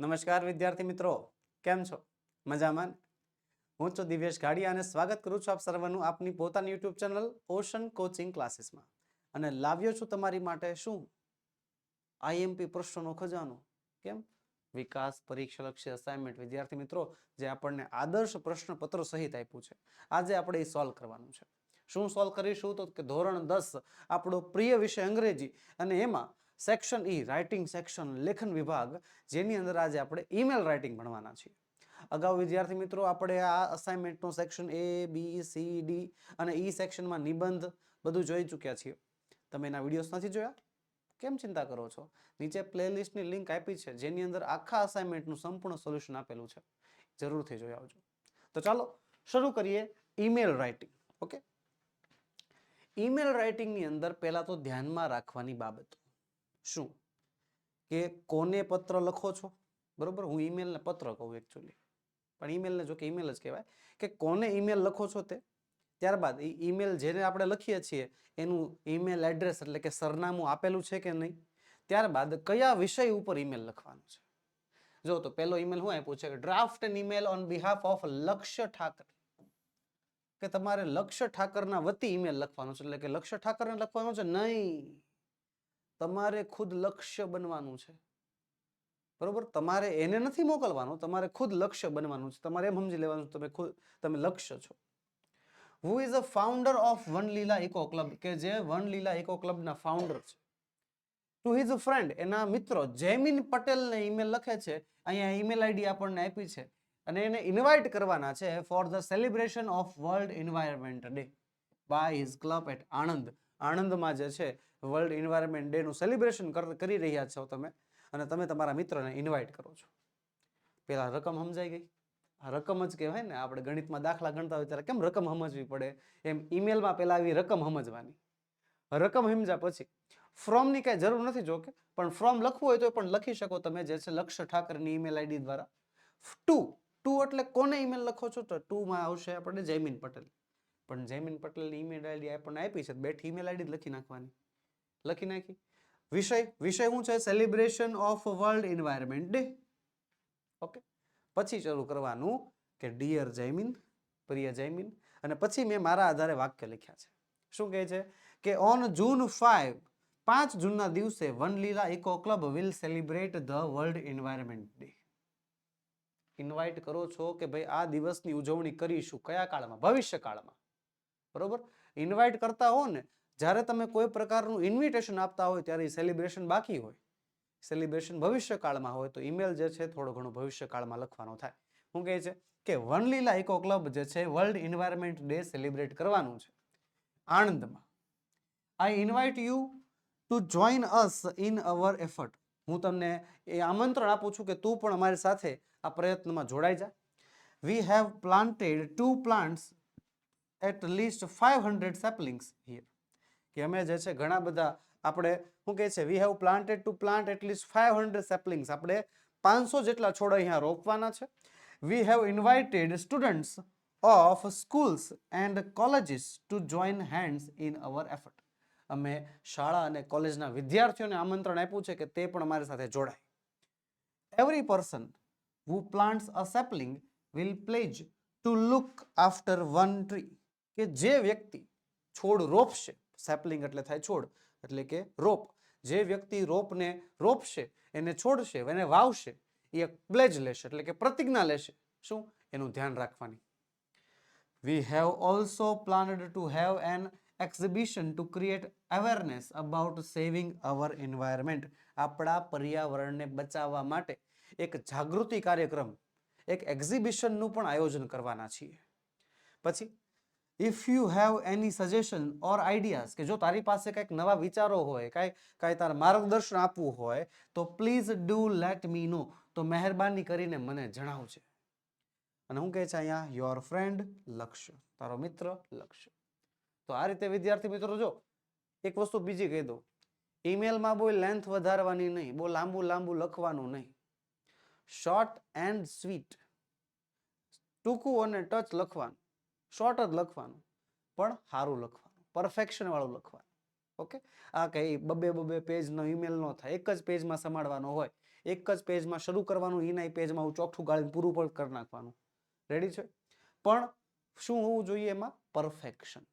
નમસ્કાર વિદ્યાર્થી મિત્રો, કેમ છો? મજામાં? હું છું દિવ્યેશ ગાડિયા અને સ્વાગત કરું છું આપ સર્વનું આપની પોતાની યુટ્યુબ ચેનલ ઓશન કોચિંગ ક્લાસીસમાં. અને લાવ્યો છું તમારી માટે શું? આઈએમપી પ્રશ્નોનો ખજાનો. કેમ? વિકાસ પરીક્ષા લક્ષ્ય અસાઇનમેન્ટ વિદ્યાર્થી મિત્રો, જે આપણને આદર્શ પ્રશ્નપત્રો સહિત આપ્યું છે. આજે આપણે એ સોલ્વ કરવાનું છે. શું સોલ્વ કરીશું? તો કે ધોરણ દસ, આપણો પ્રિય વિષય અંગ્રેજી. અને એમાં સેક્શન ઈ રાઇટિંગ સેક્શન લેખન વિભાગ, જેની અંદર આજે આપણે ઈમેલ રાઇટિંગ ભણવાના છીએ. અગાઉ વિદ્યાર્થી મિત્રો આપણે આ અસાઇનમેન્ટનો section A B C D અને ઈ સેક્શનમાં નિબંધ બધું જોઈ ચૂક્યા છીએ. તમે એના વિડીયોઝ નથી જોયા? કેમ ચિંતા કરો છો? નીચે પ્લેલિસ્ટની લિંક આપી છે, જેની અંદર આખા અસાઇનમેન્ટનું સંપૂર્ણ સોલ્યુશન આપેલું છે. જરૂરથી જોઈ આવજો. તો ચાલો, શરૂ કરીએ ઈમેલ રાઇટિંગ ઓકે ઈમેલ રાઇટિંગની અંદર પહેલાં તો ધ્યાનમાં રાખવાની બાબતો. શું? કે કોને પત્ર લખો છો? બરોબર? હું ઈમેલને પત્ર કહું એકચ્યુઅલી પણ ઈમેલને જો કે ઈમેલ જ કહેવાય. કે કોને ઈમેલ લખો છો તે? ત્યારબાદ એ ઈમેલ જેને આપણે લખીએ છીએ, એનું ઈમેલ એડ્રેસ એટલે કે સરનામું આપેલું છે કે નહીં? ત્યારબાદ કયા વિષય ઉપર ઈમેલ લખવાનું છે? જો તો પહેલો ઈમેલ હું આપ્યો છે કે draft an email on behalf of Lakshya Thakar. કે તમારે લક્ષ્ય ઠાકરના વતી ઈમેલ લખવાનો છે, એટલે કે લક્ષ્ય ઠાકરને લખવાનો છે? નહીં. તમારે ખુદ લક્ષ્ય બનવાનું છે. બરોબર? તમારે એને નથી મોકલવાનું, તમારે ખુદ લક્ષ્ય બનવાનું છે. તમારે એમ સમજી લેવાનું તમે ખુદ, તમે લક્ષ્ય છો. Who is a founder of Van Leela eco club કે જે વન લીલા ઇકો ક્લબના ફાઉન્ડર છે. ટુ હિઝ ફ્રેન્ડ એના મિત્રો જૈમિન પટેલને ઈમેલ લખે છે. અહીંયા ઈમેલ આઈડી આપણને આપી છે. અને એને ઇન્વાઇટ કરવાના છે for the celebration of world environment day by his club at Anand આણંદમાં જે છે વર્લ્ડ એન્વાયરમેન્ટ ડેનું સેલિબ્રેશન કરી રહ્યા છો તમે. અને તમે તમારા મિત્રને ઇન્વાઇટ કરો છો. પહેલાં રકમ સમજાઈ ગઈ. આ રકમ જ કહેવાય ને, આપણે ગણિતમાં દાખલા ગણતા હોય ત્યારે કેમ રકમ સમજવી પડે? એમ ઈમેલમાં પહેલાં આવી રકમ સમજવાની. રકમ સમજ્યા પછી ફ્રોમની કાંઈ જરૂર નથી જોકે, પણ ફ્રોમ લખવું હોય તો પણ લખી શકો તમે જે છે લક્ષ્ય ઠાકરની ઈમેલ આઈડી દ્વારા. ટુ ટુ એટલે કોને ઈમેલ લખો છો? તો ટુમાં આવશે આપણે જયમીન પટેલ. પણ જયમીન પટેલની ઈમેલ આઈડી આપણને આપી છે બેઠી ઈમેલ આઈડી લખી નાખવાની. લખી નાખી. વિષય વિષય શું છે? Celebration of world environment day okay પછી શરૂ કરવાનું કે ડિયર જયમીન પ્રિય જયમીન અને પછી મેં મારા આધારે વાક્ય લખ્યા છે. શું કહે છે? કે ઓન જૂન ફાઈવ પાંચ જૂનના દિવસે Vanleela eco club will celebrate the world environment day invite કરો છો કે ભાઈ આ દિવસની ઉજવણી કરીશું. કયા કાળમાં? ભવિષ્ય કાળમાં બરોબર? ઇન્વાઇટ કરતા હો ને જ્યારે તમે કોઈ પ્રકારનું ઇન્વિટેશન આપતા હોય ત્યારે સેલિબ્રેશન બાકી હોય. સેલિબ્રેશન ભવિષ્યકાળમાં હોય તો ઈમેલ જે છે થોડો ઘણો ભવિષ્યકાળમાં લખવાનો થાય. શું કહે છે? કે વનલીલા ઇકો ક્લબ જે છે વર્લ્ડ એન્વાયરમેન્ટ ડે સેલિબ્રેટ કરવાનું છે. આણંદમાં. I invite you to join us in our effort હું તમને એ આમંત્રણ આપું છું કે તું પણ અમારી સાથે આ પ્રયત્નમાં જોડાઈ જા. We have planted to plants at least five hundred saplings here કે અમે જે છે ઘણા બધા આપણે, શું કહે છે we have planted to plant at least five hundred saplings આપણે પાંચસો જેટલા છોડ અહીંયા રોપવાના છે. We have invited students of schools and colleges to join hands in our effort અમે શાળા અને કોલેજના વિદ્યાર્થીઓને આમંત્રણ આપ્યું છે કે તે પણ અમારી સાથે જોડાય. Every person who plants a sapling will pledge to look after one tree કે જે વ્યક્તિ છોડ રોપશે સેપલિંગ એટલે થાય છોડ, એટલે કે રોપ. જે વ્યક્તિ રોપને રોપશે, એને છોડશે, એને વાવશે, એ એક પ્લેજ લેશે, એટલે કે પ્રતિજ્ઞા લેશે. શું? એનું ધ્યાન રાખવાની. We have also planned to have an exhibition to create awareness about saving our environment આપણા પર્યાવરણને બચાવવા માટે એક જાગૃતિ કાર્યક્રમ, એક એક્ઝિબિશનનું પણ આયોજન કરવાના છીએ. પછી if you have any suggestion or ideas કે જો તારી પાસે કંઈક નવા વિચારો હોય, કાંઈ કાંઈ તારે માર્ગદર્શન આપવું હોય, તો please do let me know તો મહેરબાની કરીને મને જણાવજે. અને હું કહે છે અહીંયા યોર ફ્રેન્ડ લક્ષ્ય. તારો મિત્ર લક્ષ્ય. તો આ રીતે વિદ્યાર્થી મિત્રો જો, એક વસ્તુ બીજી કહી દઉં. ઈમેલમાં બહુ લેન્થ વધારવાની નહીં બહુ લાંબુ લાંબુ લખવાનું નહીં. શોર્ટ એન્ડ સ્વીટ ટૂંકું અને ટચ લખવાનું. શોર્ટ જ લખવાનું, પણ સારું લખવાનું પરફેક્શનવાળું લખવાનું. ઓકે આ કંઈ બબે બબે પેજનો ઈમેલ ન થાય, એક જ પેજમાં સમાડવાનો હોય, એક જ પેજમાં શરૂ કરવાનું એના પેજમાં હું ચોખ્ઠું ગાળીને પૂરું પણ કરી નાખવાનું. રેડી છે? પણ શું હોવું જોઈએ એમાં? પરફેક્શન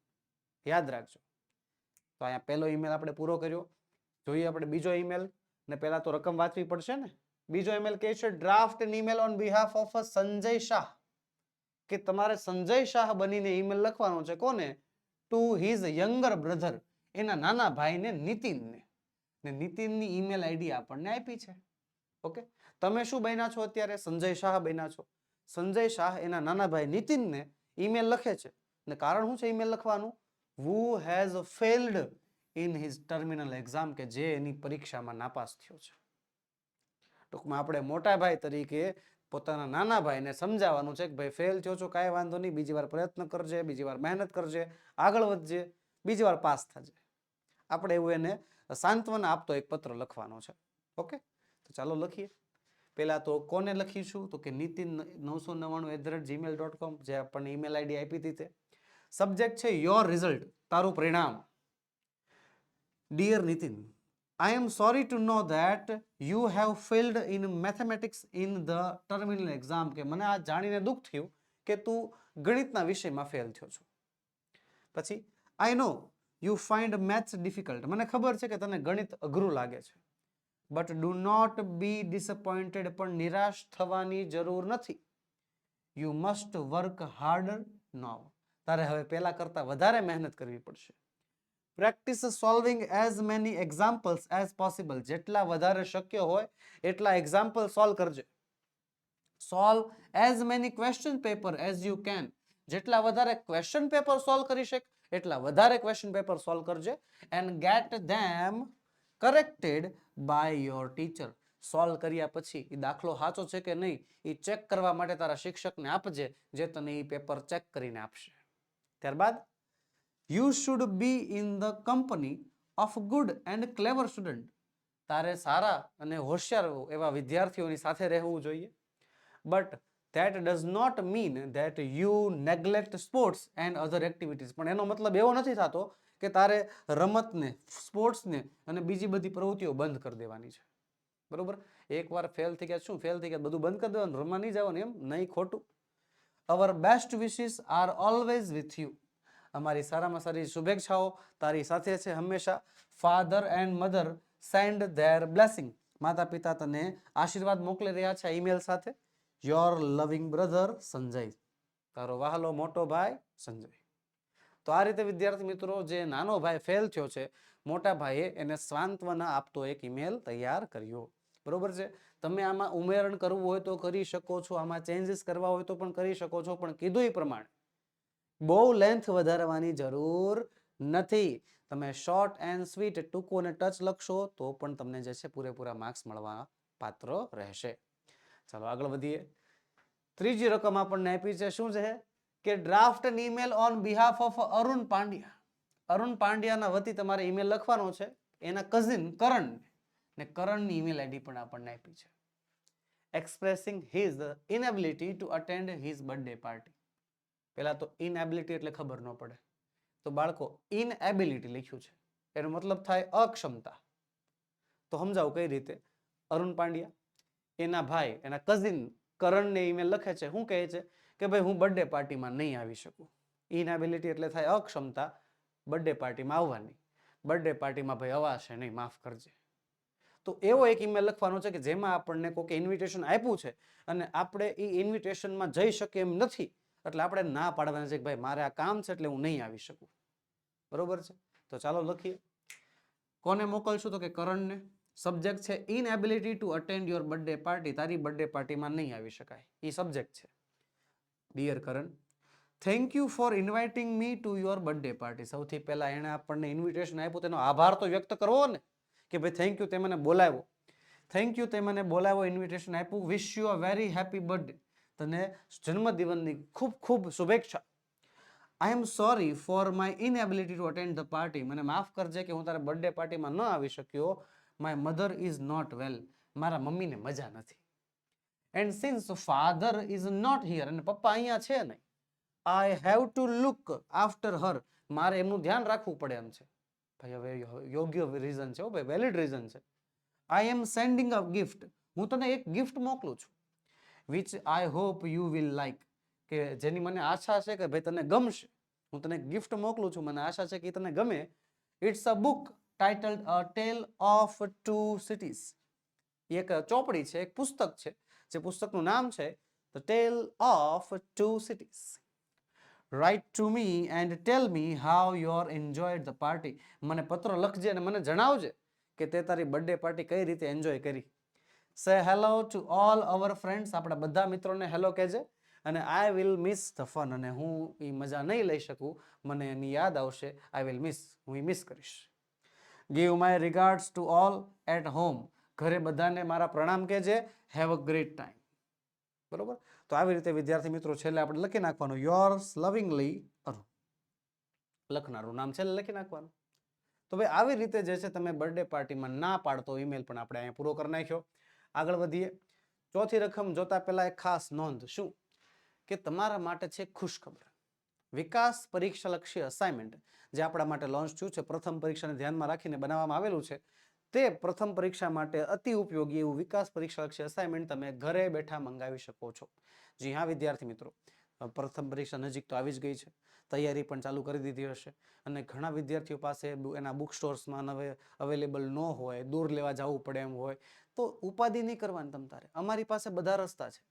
યાદ રાખજો. તો અહીંયા પહેલો ઈમેલ આપણે પૂરો કર્યો. જોઈએ આપણે બીજો ઈમેલ ને પહેલાં તો રકમ વાંચવી પડશે ને? બીજો ઈમેલ કહે છે draft an email on behalf of Sanjay Shah. કે તમારે સંજય શાહ બનીને ઈમેલ લખવાનો છે કોને? ટુ હિઝ યંગર બ્રધર એના નાના ભાઈને નીતિનને. ને નીતિનની ઈમેલ આઈડી આપણને આપી છે. ઓકે? તમે શું બન્યા છો અત્યારે? સંજય શાહ બન્યા છો. સંજય શાહ એના નાના ભાઈ નીતિનને ઈમેલ લખે છે. ને કારણ શું છે ઈમેલ લખવાનું? Who has failed in his terminal exam કે જે એની પરીક્ષામાં નાપાસ થયો છે. ટૂંકમાં આપણે મોટા ભાઈ તરીકે પોતાના નાના ભાઈને સમજાવવાનું છે કે ભાઈ ફેલ થયો છો, કાંઈ વાંધો નહીં, બીજી વાર પ્રયત્ન કરજે, બીજી વાર મહેનત કરજે, આગળ વધજે, બીજી વાર પાસ થજે. આપણે એવું એને સાંત્વના આપતો એક પત્ર લખવાનો છે. ઓકે? તો ચાલો લખીએ. પહેલાં તો કોને લખીશું? તો કે નીતિન નવસો નવ્વાણું at the rate gmail dot com જે આપણને ઈમેલ આઈડી આપી હતી તે. સબ્જેક્ટ છે યોર રિઝલ્ટ તારું પરિણામ. Dear Nitin I am sorry to know that you have failed in mathematics in the terminal exam કે મને આ જાણીને દુઃખ થયું કે તું ગણિતના વિષયમાં ફેલ થયો છો. પછી I know you find maths difficult મને ખબર છે કે તને ગણિત અઘરું લાગે છે. But do not be disappointed પણ નિરાશ થવાની જરૂર નથી. You must work harder now તારે હવે પહેલા કરતાં વધારે મહેનત કરવી પડશે. Practice solving as many examples as possible. જેટલા વધારે શક્ય હોય, એટલા એક્ઝામ્પલ સોલ્વ કરજે. Solve as many question paper as you can. જેટલા વધારે ક્વેશ્ચન પેપર સોલ્વ કરી શક, એટલા વધારે ક્વેશ્ચન પેપર સોલ્વ કરજે and get them corrected by your teacher. Solve કર્યા પછી એ દાખલો સાચો છે કે નહીં એ ચેક કરવા માટે તારા શિક્ષકને આપજે, જે તને એ પેપર ચેક કરીને આપશે. ત્યારબાદ you should be in the company of good and clever student તારે સારા અને હોશિયાર એવા વિદ્યાર્થીઓની સાથે રહેવું જોઈએ. But that does not mean that you neglect sports and other activities પણ એનો મતલબ એવો નથી થતો કે તારે રમતને, સ્પોર્ટ્સને અને બીજી બધી પ્રવૃત્તિઓ બંધ કરી દેવાની છે. બરાબર? એકવાર ફેલ થઈ ગયા, શું ફેલ થઈ ગયા? બધું બંધ કરી દેવાનું, રમવા નહીં જવાનું એમ, નહીં ખોટું. Our best wishes are always with you અમારી સારામાં સારી શુભેચ્છાઓ તારી સાથે છે હંમેશા. Father and mother send their blessing માતા પિતા તને આશીર્વાદ મોકલી રહ્યા છે ઈમેલ સાથે. યોર લવિંગ બ્રધર સંજય. તારો વહાલો મોટો ભાઈ, સંજય. તો આ રીતે વિદ્યાર્થી મિત્રો, જે નાનો ભાઈ ફેલ થયો છે, મોટા ભાઈએ એને સ્વાંતવના આપતો એક ઈમેલ તૈયાર કર્યો. બરોબર છે? તમે આમાં ઉમેરણ કરવું હોય તો કરી શકો છો, આમાં ચેન્જીસ કરવા હોય તો પણ કરી શકો છો, પણ કીધું એ પ્રમાણે. બહુ લેન્થ વધારવાની જરૂર નથી. તમે શોર્ટ એન્ડ સ્વીટ ટૂંકું અને ટચ લખશો, તો પણ તમને જે છે પૂરેપૂરા માર્ક્સ મળવા પાત્ર રહેશે. ચાલો આગળ વધીએ. ત્રીજી રકમ આપણને આપી છે, શું છે? કે draft email on behalf of Arun Pandya. Arun પાંડ્યાના વતી તમારે ઈમેલ લખવાનો છે. એના કઝિન કરણ ને કરણની ઈમેલ આઈડી પણ આપણને આપી છે. Expressing his inability to attend his birthday party પહેલા તો ઇનએબિલિટી એટલે ખબર ન પડે. તો બાળકો ઇનએબિલિટી લખ્યું છે. એનો મતલબ થાય અક્ષમતા. તો સમજાવું કઈ રીતે? અરુણ પાંડ્યા, એના ભાઈ, એના કઝિન કરણને ઈમેલ લખે છે. શું કહે છે? કે ભાઈ, હું બર્થડે પાર્ટીમાં નહીં આવી શકું. ઇનએબિલિટી એટલે થાય અક્ષમતા. બર્થડે પાર્ટીમાં આવવાની. બર્થડે પાર્ટીમાં ભાઈ અવાશે નહીં, માફ કરજે. તો એવો એક ઈમેલ લખવાનો છે કે જેમાં આપણને કોઈક ઇન્વિટેશન આપ્યું છે અને આપણે એ ઇન્વિટેશનમાં જઈ શકીએ એમ નથી. એટલે આપણે ના પાડવાના છે કે ભાઈ મારે આ કામ છે એટલે હું નહીં આવી શકું. બરોબર છે? તો ચાલો લખીએ. કોને મોકલશું તો કે કરણને? સબ્જેક્ટ છે inability to attend your birthday party તારી બર્થડે પાર્ટીમાં નહીં આવી શકાય. એ સબ્જેક્ટ છે. Dear Karan thank you for inviting me to your birthday party સૌથી પહેલાં એણે આપણને ઇન્વિટેશન આપ્યું, તેનો આભાર તો વ્યક્ત કરવો ને? કે ભાઈ થેન્ક યુ તે મને બોલાવ્યો. થેન્ક યુ તે મને બોલાવ્યો ઇન્વિટેશન આપ્યું. Wish you a very happy birthday તને જન્મદિવસની ખૂબ ખૂબ શુભેચ્છા. I am sorry for my inability to attend the party મને માફ કરજે કે હું તારા બર્થડે પાર્ટીમાં ન આવી શક્યો. My mother is not well મારા મમ્મીને મજા નથી. And since father is not here અને પપ્પા અહીંયા છે નહીં I have to look after her મારે એમનું ધ્યાન રાખવું પડે એમ છે. ભાઈ, હવે યોગ્ય રીઝન છે ભાઈ વેલિડ રીઝન છે. આઈ એમ સેન્ડિંગ અ ગિફ્ટ હું તને એક ગિફ્ટ મોકલું છું. Which I hope you will like કે જેની મને આશા છે કે ભાઈ તને ગમશે. હું તને ગિફ્ટ મોકલું છું. મને આશા છે કે તને ગમે. It's a book titled a tale of two cities એક ચોપડી છે, એક પુસ્તક છે. જે પુસ્તકનું નામ છે the tale of two cities write to me and tell me how your enjoyed the party મને પત્ર લખજે અને મને જણાવજે કે તે તારી બર્થડે પાર્ટી કઈ રીતે એન્જોય કરી. Say hello to all our friends આપણા બધા મિત્રોને હેલો કહેજે. અને I will miss the fun અને હું એ મજા નહીં લઈ શકું. મને એની યાદ આવશે. આઈ વિલ મિસ હું એ મિસ કરીશ. Give my regards to all at home ઘરે બધાને મારા પ્રણામ કહેજે. હેવ અ ગ્રેટ ટાઈમ બરોબર? તો આવી રીતે વિદ્યાર્થી મિત્રો છેલ્લે આપણે લખી નાખવાનું. યોર્સ લવિંગલી અરુ લખનારું નામ છેલ્લે લખી નાખવાનું. તો ભાઈ, આવી રીતે જે છે, તમે બર્થડે પાર્ટીમાં ના પાડતો ઈમેલ પણ આપણે અહીંયા પૂરો કરી નાખ્યો. આગળ વધીએ. ચોથી રકમ જોતા પહેલા એક ખાસ નોંધ. શું? કે તમારા માટે છે ખુશખબર. વિકાસ પરીક્ષાલક્ષી અસાઇનમેન્ટ જે આપણા માટે લોન્ચ થયું છે, પ્રથમ પરીક્ષાને ધ્યાનમાં રાખીને બનાવવામાં આવેલું છે, તે પ્રથમ પરીક્ષા માટે અતિ ઉપયોગી એવું વિકાસ પરીક્ષાલક્ષી અસાઇનમેન્ટ તમે ઘરે બેઠા મંગાવી શકો છો. જી હા, વિદ્યાર્થી મિત્રો. પ્રથમ પરીક્ષા નજીક તો આવી જ ગઈ છે. તૈયારી પણ ચાલુ કરી દીધી હશે. અને ઘણા વિદ્યાર્થીઓ પાસે એના બુક સ્ટોર્સમાં હવે અવેલેબલ ન હોય, દૂર લેવા જવું પડે એમ હોય. તો ઉપાધિ નહીં કરવાની તમ તારે અમારી પાસે બધા રસ્તા છે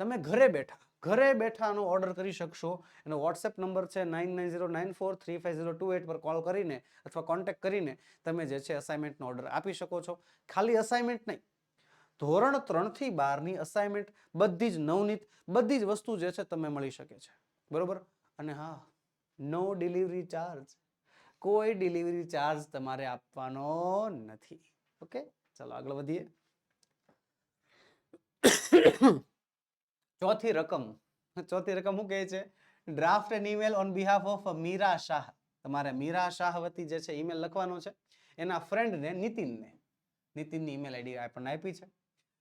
તમે ઘરે બેઠા ઘરે બેઠાનો ઓર્ડર કરી શકશો એનો વોટ્સએપ નંબર છે nine nine zero nine four three five zero two eight પર કોલ કરીને અથવા કોન્ટેક્ટ કરીને તમે જે છે અસાઇનમેન્ટનો ઓર્ડર આપી શકો છો ખાલી અસાઇનમેન્ટ નહીં ધોરણ ત્રણથી બારની અસાઇનમેન્ટ બધી જ નવનીત બધી જ વસ્તુ જે છે તમે મળી શકે છે બરોબર અને હા નો ડિલિવરી ચાર્જ કોઈ ડિલિવરી ચાર્જ તમારે આપવાનો નથી ઓકે ચાલો આગળ વધીએ ચોથી રકમ. ચોથી રકમ શું કહે છે? Draft an email on behalf of Meera Shah તમારે મીરા શાહ વતી જે છે ઈમેલ લખવાનો છે. એના ફ્રેન્ડને નીતિનને. નીતિનની ઈમેલ આઈડી આપણને આપી છે.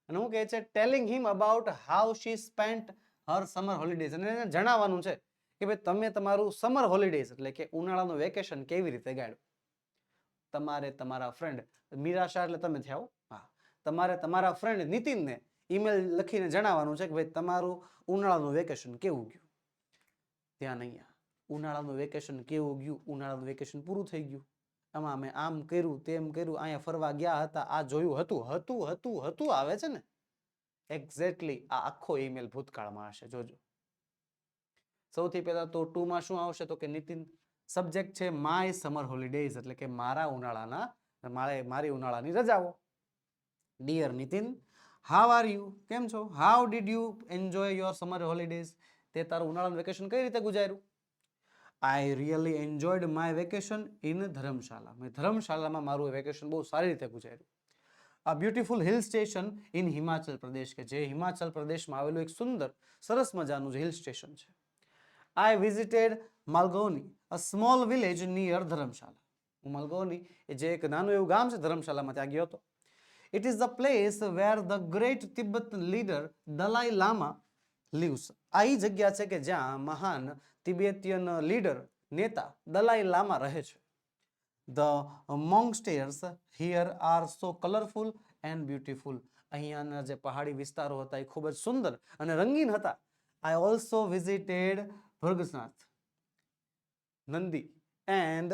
અને હું કહે છે? Telling him about how she spent her summer holidays અને એને જણાવવાનું છે કે ભાઈ, તમે તમારું સમર હોલિડેઝ એટલે કે ઉનાળાનું વેકેશન કેવી રીતે ગાળ્યું? તમારે તમારા ફ્રેન્ડ મીરા શાહ એટલે તમે થયા હા? તમારે તમારા ફ્રેન્ડ નીતિનને ઈમેલ લખીને જણાવવાનું છે કે ભાઈ તમારું ઉનાળાનું વેકેશન કેવું ગયું? ધ્યાન અહીંયા. ઉનાળાનું વેકેશન કેવું ગયું? ઉનાળાનું વેકેશન પૂરું થઈ ગયું. આમાં અમે આમ કર્યું, તેમ કર્યું, અહીંયા ફરવા ગયા હતા, આ જોયું હતું હતું હતું હતું આવે છે ને? એક્ઝેક્ટલી આ આખો ઈમેલ ભૂતકાળમાં હશે, જોજો. સૌથી પહેલા તો ટુ માં શું આવશે? તો કે નીતિન સબ્જેક્ટ છે માય સમર હોલિડેઝ એટલે કે મારા ઉનાળાના, મારે, મારી ઉનાળાની રજાઓ. Dear Nitin how are you કેમ છો? How did you enjoy your summer holidays તે તારું ઉનાળાનું વેકેશન કઈ રીતે ગુજાર્યું? I really enjoyed my vacation in Dharamshala મેં ધર્મશાલામાં મારું વેકેશન બહુ સારી રીતે ગુજાર્યું. A beautiful hill station in Himachal Pradesh કે જે હિમાચલ પ્રદેશમાં આવેલું એક સુંદર, સરસ મજાનું જે હિલ સ્ટેશન છે. I visited Malgoni a small village near Dharamshala હું માલગોની એ જે એક નાનું એવું ગામ છે ધર્મશાલામાં ત્યાં ગયો હતો. It is the place where the great Tibet leader Dalai Lama lives. આ એ જગ્યા છે કે જ્યાં મહાન તિબેતિયન લીડર નેતા દલાઈ લામા રહે છે. The monasteries here are so colourful and beautiful અહીંયાના જે પહાડી વિસ્તારો હતા એ ખૂબ જ સુંદર અને રંગીન હતા. I also visited Bhargnath, Nandi and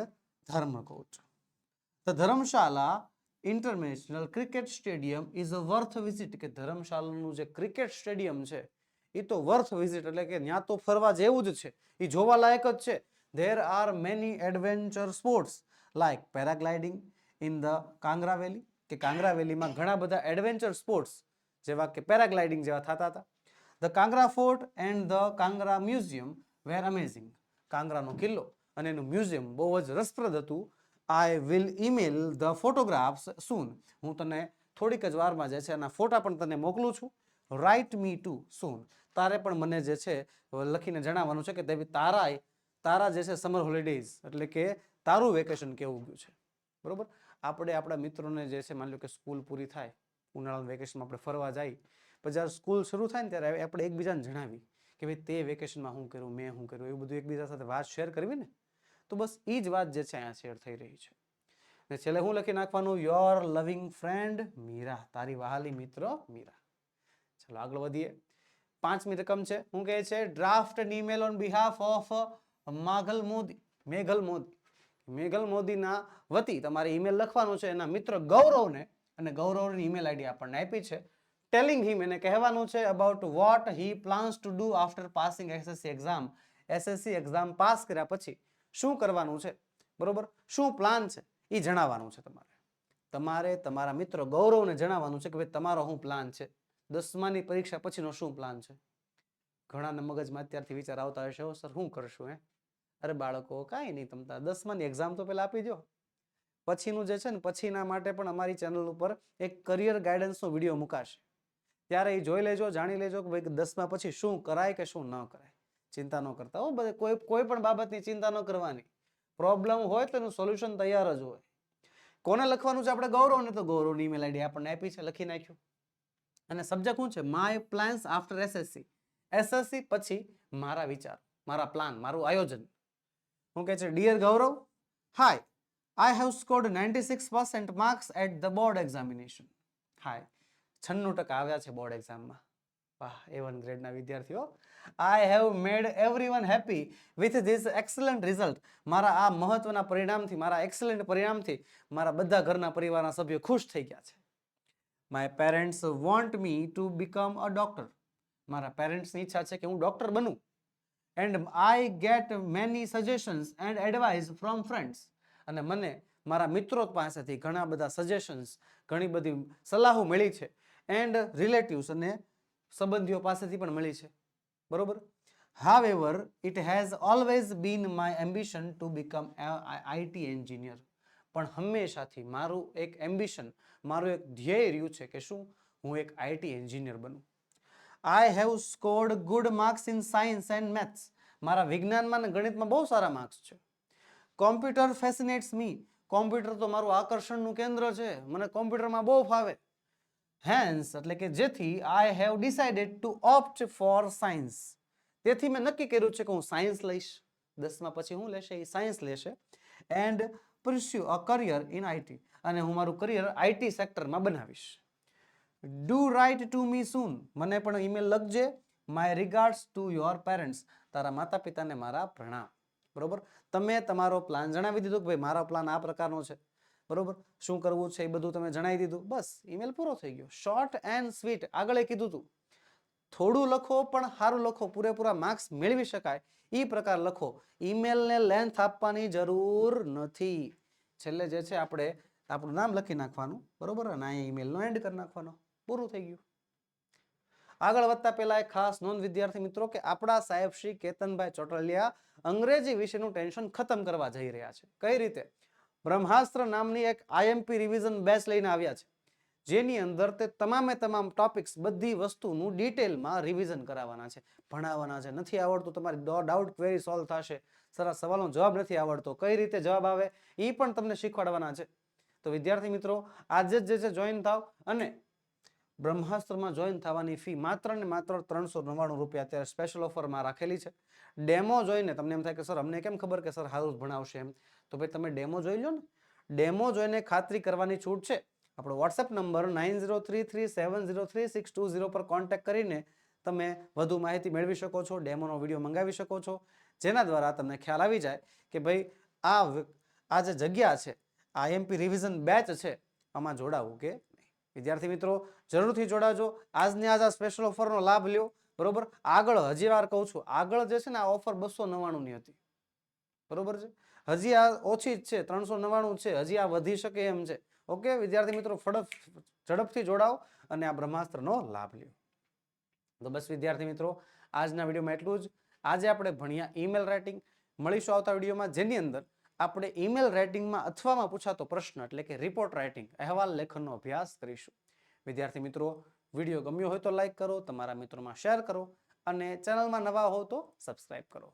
Dharamkot. The Dharamshala international cricket stadium is a worth visit કે ધર્મશાલાનું જે ક્રિકેટ સ્ટેડિયમ છે એ તો વર્થ વિઝિટ એટલે કે ત્યાં તો ફરવા જેવું જ છે. એ જોવા લાયક જ છે. There are many adventure sports like paragliding in the Kangra valley કે કાંગરા વેલીમાં ઘણા બધા એડવેન્ચર સ્પોર્ટ્સ જેવા કે પેરાગ્લાઇડિંગ જેવા થતા હતા. The Kangra fort and the Kangra museum were amazing કાંગરાનો કિલ્લો અને એનું મ્યુઝિયમ બહુ જ રસપ્રદ હતું. I will email the photographs soon હું તને થોડીક જ વારમાં જે છે એના ફોટા પણ તને મોકલું છું. રાઇટ મી ટુ સૂન તારે પણ મને જે છે લખીને જણાવવાનું છે કે તેવી તારાય, તારા જે છે સમર હોલિડેઝ એટલે કે તારું વેકેશન કેવું ગયું છે. બરોબર? આપણે આપણા મિત્રોને જે છે માની લો કે સ્કૂલ પૂરી થાય, ઉનાળાનું વેકેશનમાં આપણે ફરવા જઈએ પછી જ્યારે સ્કૂલ શરૂ થાય ને ત્યારે આપણે એકબીજાને જણાવી કે ભાઈ તે વેકેશનમાં શું કર્યું, મેં શું કર્યું, એવું બધું એકબીજા સાથે વાત શેર કરવી ને? તો બસ એ જ વાત જે છે અહીંયા શેર થઈ રહી છે. ને છેલ્લે હું લખી નાખવાનું યોર લવિંગ ફ્રેન્ડ મીરા, તારી વહાલી મિત્ર મીરા. ચલો આગળ વધીએ. પાંચમી રકમ છે. હું કહે છે draft an email on behalf of Maghal Modi, Meghal Modi. Meghal મોદીના વતી તમારે ઈમેલ લખવાનું છે. એના મિત્ર ગૌરવને અને ગૌરવની ઈમેલ આઈડી આપણને આપી છે. ટેલિંગ હિમ એને કહેવાનું છે about what he plans to do after passing SSC exam SSC exam pass કર્યા પછી શું કરવાનું છે? બરોબર? શું પ્લાન છે? એ જણાવવાનું છે તમારે. તમારે તમારા મિત્ર ગૌરવને જણાવવાનું છે કે ભાઈ તમારો શું પ્લાન છે? દસમાની પરીક્ષા પછીનો શું પ્લાન છે? ઘણાના મગજમાં અત્યારથી વિચાર આવતા હશે, "ઓ સર, શું કરશું, હે? અરે બાળકો, કાંઈ નહીં તમતા દસમાની એક્ઝામ તો પહેલાં આપી દો. પછીનું જે છે ને, પછીના માટે પણ અમારી ચેનલ ઉપર એક કરિયર ગાઈડન્સનો વીડિયો મુકાશે. ત્યારે એ જોઈ લેજો, જાણી લેજો કે ભાઈ દસમા પછી શું કરાય કે શું ન કરાય. ચિંતા ન કરતા હો, બધે કોઈ કોઈ પણ બાબતની ચિંતા ન કરવાની. પ્રોબ્લેમ હોય તો એનું સોલ્યુશન તૈયાર જ હોય. કોને લખવાનું છે આપણે ગૌરવને? તો ગૌરવની ઈમેલ આઈડી આપણને આપી છે, લખી નાખ્યું. અને સબ્જેક્ટ શું છે? My plans after SSC SSC પછી મારા વિચાર, મારા પ્લાન મારું આયોજન. હું કહે છે? Dear Gaurav hi I have scored ninety six percent marks at the board examination hi છન્નું ટકા આવ્યા છે બોર્ડ એક્ઝામમાં વાહ, એ વન ગ્રેડના વિદ્યાર્થીઓ. I have made everyone happy with this excellent result મારા આ મહત્વના પરિણામથી, મારા એક્સલન્ટ પરિણામથી મારા બધા ઘરના પરિવારના સભ્યો ખુશ થઈ ગયા છે. My parents want me to become a doctor મારા પેરેન્ટ્સની ઈચ્છા છે કે હું doctor બનું. And I get many suggestions and advice from friends અને મને મારા મિત્રો પાસેથી ઘણા બધા સજેશન્સ ઘણી બધી સલાહો મળી છે. એન્ડ રિલેટિવ્સ અને સંબંધીઓ પાસેથી પણ મળી છે. બરોબર? However it has always been my ambition to become IT engineer પણ હંમેશાથી મારું એક એમ્બિશન મારું એક ધ્યેય રહ્યું છે કે શું? હું એક IT engineer બનું. I have scored good marks in science and maths મારા વિજ્ઞાનમાં અને ગણિતમાં બહુ સારા માર્ક્સ છે. કોમ્પ્યુટર ફેસિનેટ્સ મી કોમ્પ્યુટર તો મારું આકર્ષણનું કેન્દ્ર છે. મને કોમ્પ્યુટરમાં બહુ ફાવે. હેન્સ એટલે કે જેથી I have decided to opt for science તેથી મેં નક્કી કર્યું છે કે હું સાયન્સ લઈશ. દસમા પછી હું લેશે, એ સાયન્સ લેશે. And pursue a career in IT અને હું મારું કરિયર આઈટી સેક્ટરમાં બનાવીશ. Do write to me soon મને પણ email લખજે. My regards to your parents તારા માતા પિતાને મારા પ્રણામ. બરોબર? તમે તમારો પ્લાન જણાવી દીધો કે ભાઈ મારો પ્લાન આ પ્રકારનો છે. બરોબર? શું કરવું છે એ બધું તમે જણાવી દીધું. બસ ઈમેલ પૂરો થઈ ગયો. શોર્ટ એન્ડ સ્વીટ આગળ એ કીધું હતું થોડું લખો પણ સારું લખો. પૂરેપૂરા માર્ક્સ મેળવી શકાય. એ પ્રકાર લખો. ઈમેલને લેન્થ આપવાની જરૂર નથી. છેલ્લે જે છે આપણે આપણું નામ લખી નાખવાનું. બરોબર? અને અહીંયા ઈમેલનો એન્ડ કરી નાખવાનો. પૂરું થઈ ગયું. આગળ વધતા પહેલા એક ખાસ નોંધ વિદ્યાર્થી મિત્રો કે આપણા સાહેબ શ્રી કેતનભાઈ ચોટલિયા અંગ્રેજી વિશેનું ટેન્શન ખતમ કરવા જઈ રહ્યા છે. કઈ રીતે? બ્રહ્માસ્ત્ર નામની એક આઈએમપી રિવિઝન બેચ લઈને આવ્યા છે. જેની અંદર તે તમામે તમામ ટોપિક્સ બધી વસ્તુનું ડિટેલમાં રિવિઝન કરાવવાના છે. ભણાવવાના છે. નથી આવડતું તમારી ડાઉટ ક્વેરી સોલ્વ થશે. સરસ સવાલનો જવાબ નથી આવડતો. કઈ રીતે જવાબ આવે? એ પણ તમને શીખવાડવાના છે. તો વિદ્યાર્થી મિત્રો, આજે જ જે છે જોઈન થાવ અને બ્રહ્માસ્ત્રમાં જોઈન થવાની ફી માત્ર ને માત્ર ત્રણસો નવ્વાણું રૂપિયા અત્યારે સ્પેશિયલ ઓફરમાં રાખેલી છે. ડેમો જોઈને તમને એમ થાય કે, સર, અમને કેમ ખબર કે સર સારું ભણાવશે એમ? તો ભાઈ તમે ડેમો જોઈ લો ને. ડેમો જોઈને ખાતરી કરવાની છૂટ છે. આપણો WhatsApp number nine zero three three seven zero three six two zero પર કોન્ટેક્ટ કરીને તમે વધુ માહિતી મેળવી શકો છો ડેમોનો વીડિયો મંગાવી શકો છો. જેના દ્વારા તમને ખ્યાલ આવી જાય કે ભાઈ, આ આ જે જગ્યા છે, આ એમપી રિવિઝન બેચ છે, આમાં જોડાવું કે વિદ્યાર્થી મિત્રો, જરૂરથી જોડાજો. આજની આજ આ સ્પેશિયલ ઓફરનો લાભ લ્યો. બરોબર? આગળ હજી વાર કહું છું, આગળ જે છે ને આ ઓફર બસો નવ્વાણુંની હતી. બરોબર છે? હજી આ ઓછી જ છે, ત્રણસો નવ્વાણું છે, હજી આ વધી શકે એમ છે. ઓકે? વિદ્યાર્થી મિત્રો, ફડફ, ઝડપથી જોડાઓ અને આ બ્રહ્માસ્ત્રનો લાભ લ્યો. તો બસ વિદ્યાર્થી મિત્રો, આજના વિડીયોમાં એટલું જ. આજે આપણે ભણ્યા ઈમેલ રાઇટિંગ મળીશું આવતા વિડીયોમાં. જેની અંદર આપણે ઈમેલ રાઇટિંગમાં અથવામાં પૂછાતો પ્રશ્ન, એટલે કે રિપોર્ટ રાઇટિંગ અહેવાલ લેખનનો અભ્યાસ કરીશું. વિદ્યાર્થી મિત્રો, વીડિયો ગમ્યો હોય તો લાઇક કરો, તમારા મિત્રોમાં શેર કરો, અને ચેનલમાં નવા હો તો સબસ્ક્રાઈબ કરો.